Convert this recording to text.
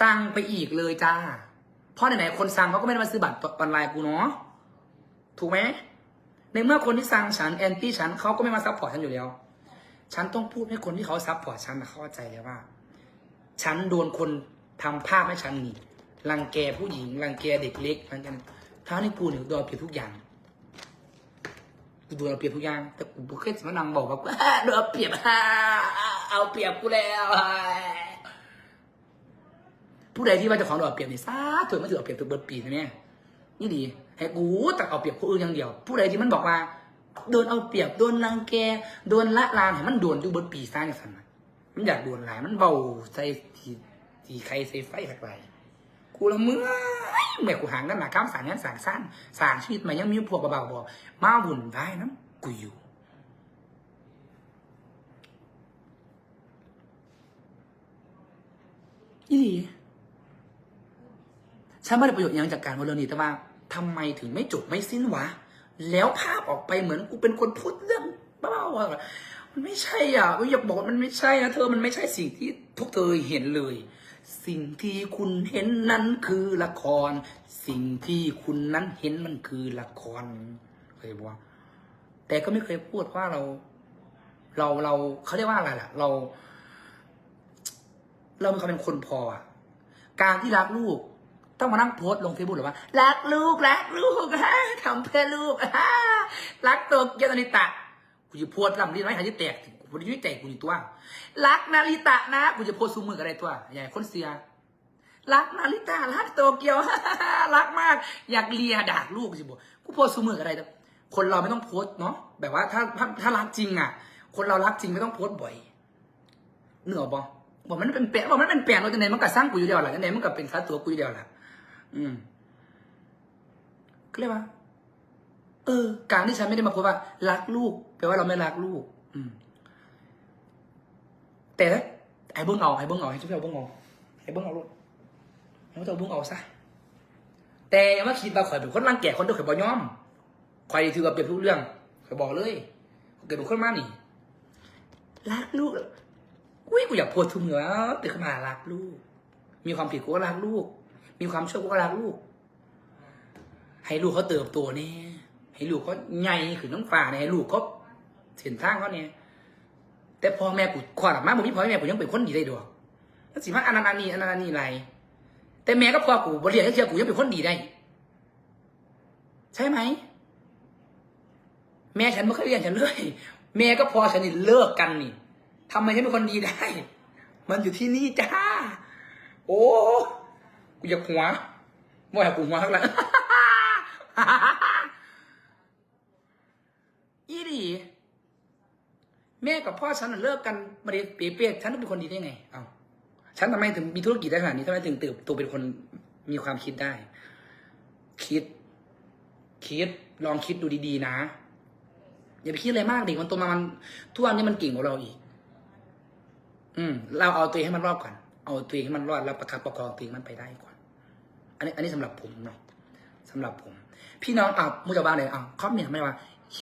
สั่งไปอีกเลยจ้า เพราะไหนๆคนสั่งเขาก็ไม่ได้มาซื้อบัตรออนไลน์กูเนาะถูกไหมในเมื่อคนที่สั่งฉันแอนตี้ฉันเขาก็ไม่มาซัพพอร์ตฉันอยู่แล้ว ฉันต้องพูดให้คนที่เขาซัพพอร์ตฉันเข้าใจเลยว่า ฉันโดนคนทำภาพให้ฉันนี่รังแกผู้หญิงรังแกเด็กเล็กรังแกท้านี่กูเนี่ยโดนเปรียบทุกอย่างกูโดนเอาเปรียบทุกอย่าง แต่กูบ่เคยจะมนังบอกว่าโดนเอาเปรียบเอาเปรียบกูแล้ว ผู้ใดที่ว่าจะของเอาเปรียบนี่ซาถือไม่ถือเอาเปรียบตัวเบิร์ดปีนะเนี่ยนี่ดีให้กูตักเอาเปรียบผู้อื่นอย่างเดียว ผู้ใดที่มันบอกว่าโดนเอาเปรียบโดนรังแกโดนละลานให้มันโดนอยู่เบิร์ดปีซ่าเนี่ยสันน่ะมันอยากโดนหลายมันเบาใส่ทีทีใครใส่ไฟสักไรกูละเมื่อแม่กูหางกันหนาข้ามสารนั้นสารสั้นสารชีวิตมันยังมีพวกเบาๆบอกมาวุ่นวายน้ำกูอยู่อีหลี ฉันไม่ได้ประโยชน์ยังจากการว่าเรื่องนี้แต่ว่าทำไมถึงไม่จบไม่สิ้นวะ แล้วภาพออกไปเหมือนกูเป็นคนพูดเรื่องบ้าๆมันไม่ใช่อะกูอย่าบอกมันไม่ใช่นะเธอมันไม่ใช่สิ่งที่พวกเธอเห็นเลย สิ่งที่คุณเห็นนั้นคือละคร สิ่งที่คุณนั้นเห็นมันคือละครเคยบอกว่าแต่ก็ไม่เคยพูดว่าเรา เราเราเขาเรียกว่าอะไรล่ะ เรา เรามีความเป็นคนพออะการที่รักลูก ต้องมานั่งโพสต์ลงเฟซบุ๊กหรือว่ารักลูกรักลูกทำเพื่อลูกรักตัวเกียวนาริตะกูจะโพสต์ลำนี้ไว้หายที่แตกกูจะยุ่ยใจกูอยู่ตัว รักนาริตะนะกูจะโพสต์ซูมือกับอะไรตัวใหญ่คนเสียรักนาริตะรักโตเกียวรักมาก อยากเลียดากลูกสิบอกกูโพสต์ซูมือกับอะไรตัวคนเราไม่ต้องโพสต์เนาะแบบว่าถ้าถ้าถ้ารักจริงอะ คนเรารักจริงไม่ต้องโพสต์บ่อยเหนือบอบอกมันเป็นแปะบอกมันเป็นแปะเราจะไหนมันก็สร้างกูอยู่เดียวแหละจังไหนมันก็เป็นค่าตัวกูอยู่เดียวแหละ อืมก็เลยว่าเออ การที่ฉันไม่ได้มาพูดว่า รักลูกแปลว่าเราไม่รักลูก อืม แต่ไอ้เบิ้งเอาไอ้เบิ้งเอาให้ช่วยเอาเบิ้งเอาไอ้เบิ้งเอาลูกให้เอาเบิ้งเอาซะแต่อย่ามาคิดว่าข่อยเป็นคนรังแกคนเดียวข่อยบ่ยอมข่อยถือว่าเปรียบทุกเรื่องข่อยบอกเลยเกิดเป็นคนมากนี่รักลูกอุ้ยกูอยากโพสทุกเมื่อตื่นขึ้นมารักลูก มีความผิดกูก็รักลูก มีความชั่วกูก็รักลูก ให้ลูกเขาเติบโตเนี่ยให้ลูกเขาใหญ่ขึ้นน้องฟ้าเนี่ยให้ลูกเขาเส้นทางเขาเนี่ยแต่พ่อแม่กูขวาดมาผมมีพ่อแม่กูยังเป็นคนดีได้ดอกแล้วสิมาอันนั้นอันนี้อันนั้นอันนี้ไรแต่แม่ก็พ่อกูบริเรียนให้เชื่อกูยังเป็นคนดีได้ ใช่ไหม แม่ฉันไม่เคยเรียนฉันเลยแม่ก็พอฉันนี่เลิกกันนี่ทำไมฉันเป็นคนดีได้ มันอยู่ที่นี่จ้า โอ้ กูอยากหัวบ่อยากกูหัวข้างหลังอีดีแม่กับพ่อฉันน่ะเลิกกันมาเรียนเปียกๆฉันต้องเป็นคนดีได้ไง เอาฉันทำไมถึงมีธุรกิจได้ขนาดนี้ทำไมถึงเติบโตเป็นคนมีความคิดได้ คิด คิดลองคิดดูดีๆนะ อย่าไปคิดอะไรมากเด็กมันโตมามันทุกวันนี้มันเก่งกว่าเราอีก อืม เราเอาตัวเองให้มันรอดก่อน เอาตัวเองให้มันรอดแล้วประคับประคองตัวเองมันไปได้ก่อน อันนี้อันนี้สำหรับผมเนาะสำหรับผม พี่น้องอะมุจาบ้านเลยอะคอมเมนต์มาว่า